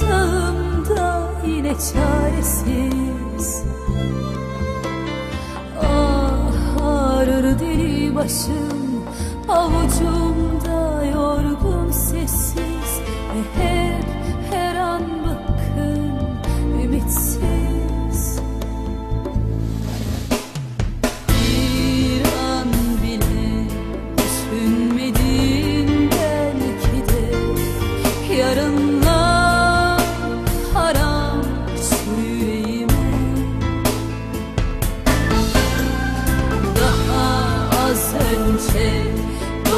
Sağımda yine çaresiz. Ah ağrır deli başım Avucumda yorgun ses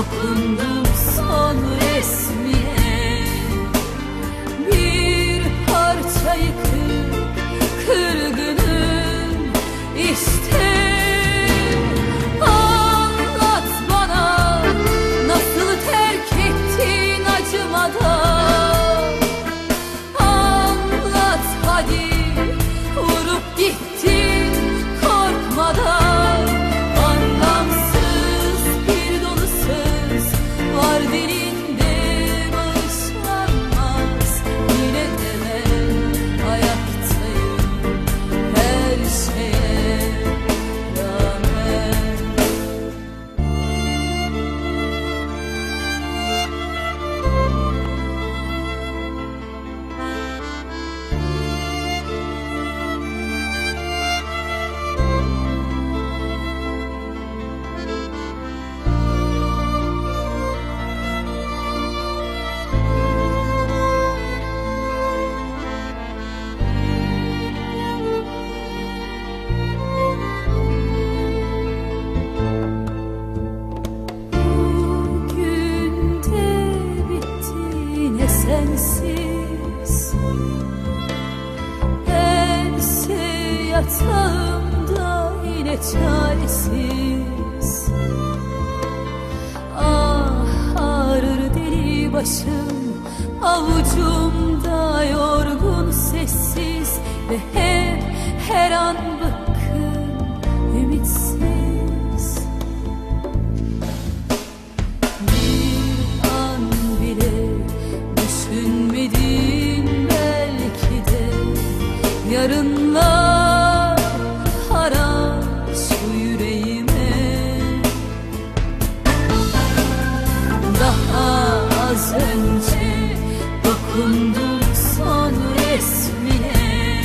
aklımda yatağımda yine çaresiz. Ah ağrır deli başım avucumda yorgun sessiz Ve hep her an bıkıyorum resmine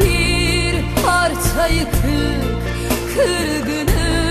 Bir parça yıkık kırgınım.